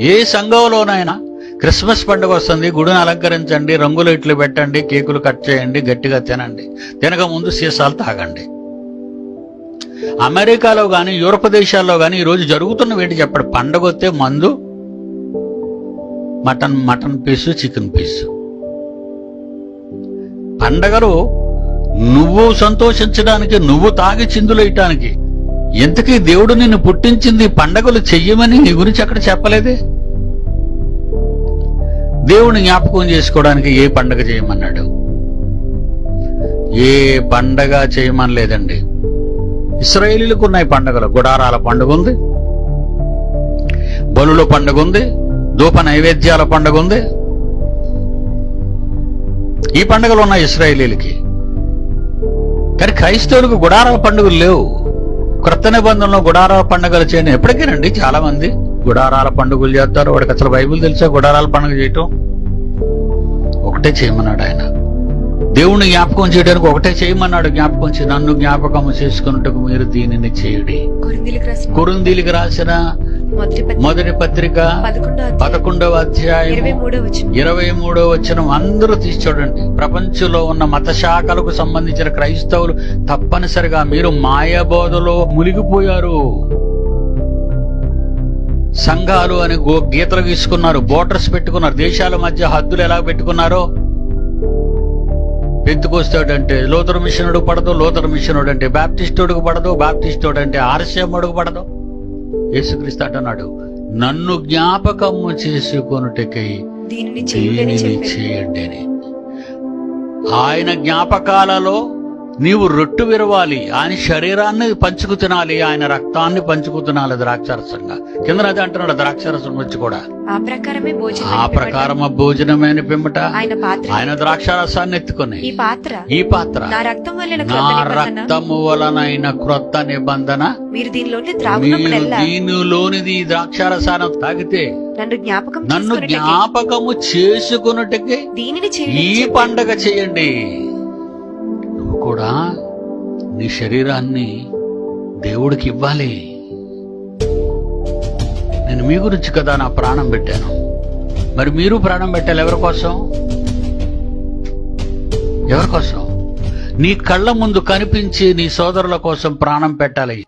ఏ సంఘంలోనైనా Christmas పండుగ వస్తుంది గుడిని అలంకరించండి రంగులు ఇట్లు పెట్టండి కేకులు కట్ చేయండి గట్టిగా తినండి. తినక ముందు సీసాలు తాగండి. అమెరికాలో కానీ యూరప్ దేశాల్లో కానీ ఈరోజు జరుగుతున్న ఏంటి చెప్పండి? పండగ వస్తే మందు mutton mutton piece chicken piece. పండగలు నువ్వు సంతోషించడానికి నువ్వు తాగి చిందులేయటానికి ఎంతకీ దేవుడు నిన్ను పుట్టించింది పండగలు చెయ్యమని నీ గురించి అక్కడ చెప్పలేదే? దేవుని జ్ఞాపకం చేసుకోవడానికి ఏ పండగ చేయమన్నాడు? ఏ పండగ చేయమనలేదండి. ఇస్రాయేలీలకు ఉన్నాయి పండగలు. గుడారాల పండుగ ఉంది. బలుల పండుగ ఉంది. ధూప నైవేద్యాల పండుగ ఉంది. ఈ పండుగలు ఉన్నాయి ఇస్రాయేలీలకి. కానీ క్రైస్తవులకు గుడారాల పండుగలు లేవు. క్రొత్త నిబంధనలో గుడారాల పండుగలు చేయని ఎప్పటికేనండి చాలా మంది గుడారాల పండుగలు చేస్తారు. వాడికి అసలు బైబిల్ తెలుసా? గుడారాల పండుగ చేయటం? ఒకటే చేయమన్నాడు ఆయన. దేవుణ్ణి జ్ఞాపకం చేయడానికి ఒకటే చేయమన్నాడు. జ్ఞాపకం నన్ను జ్ఞాపకం చేసుకున్నట్టుకు మీరు దీనిని చేయుడి. కురుందీలికి రాసిన మొదటి పత్రిక పదకొండవ అధ్యాయం ఇరవై మూడో వచ్చిన వచనం అందరూ తీసి చూడండి. ప్రపంచంలో ఉన్న మత శాఖలకు సంబంధించిన క్రైస్తవులు తప్పనిసరిగా మీరు మాయబోధలో మునిగిపోయారు. సంఘాలు అని గో గీతలు గీసుకున్నారు బోర్డర్స్ పెట్టుకున్నారు దేశాల మధ్య హద్దులు ఎలా పెట్టుకున్నారో? పెంతుకొస్తాడంటే లోతర్ మిషనుడు పడదు లోతర్ మిషనుడు అంటే బాప్టిస్టుడికి పడదు బాప్టిస్టుడు అంటే ఆర్సీఎమ్మడుకు పడదు. యేసుక్రీస్తు అంటున్నాడు నన్ను జ్ఞాపకము చేసుకొనుటకై దీనిని చేయండి అని. ఆయన జ్ఞాపకాలలో నీవు రొట్టు విరవాలి. ఆయన శరీరాన్ని పంచుకు తినాలి. ఆయన రక్తాన్ని పంచుకు తినాలి. ద్రాక్షరసంగా. కింద అది అంటున్నాడు ద్రాక్షరసం వచ్చి కూడా. ఆ ప్రకారమే భోజనం ఆ ప్రకారం భోజనమైన పిమ్మట. ఆయన పాత్ర. ఆయన ద్రాక్షరసాన్ని ఎత్తుకొని. ఈ పాత్ర. ఈ పాత్ర. నా రక్తం వలన నా క్రొత్త నిబంధన. రక్తము వలనైన క్రొత్త నిబంధన. మీరు దీనిలోని దీనిలోనిది ద్రాక్షారసాన్ని తాగితే నన్ను జ్ఞాపకం నన్ను చేసుకొనుటకై. జ్ఞాపకము చేసుకున్నట్టుకే దీనిని ఈ పండగ చేయండి. నువ్వు కూడా నీ శరీరాన్ని దేవుడికి ఇవ్వాలి. నేను మీ గురించి కదా నా ప్రాణం పెట్టాను. మరి మీరు ప్రాణం పెట్టాలి ఎవరి కోసం? ఎవరి కోసం? నీ కళ్ళ ముందు కనిపించి నీ సోదరుల కోసం ప్రాణం పెట్టాలి.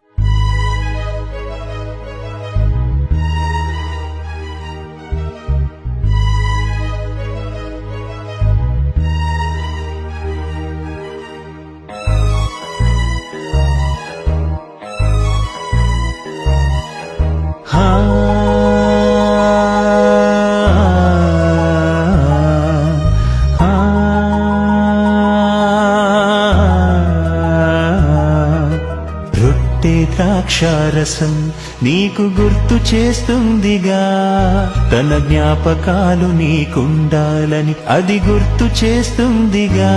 కొట్టే ద్రాక్షారసం నీకు గుర్తు చేస్తుందిగా. తన జ్ఞాపకాలు నీకుండాలని అది గుర్తు చేస్తుందిగా.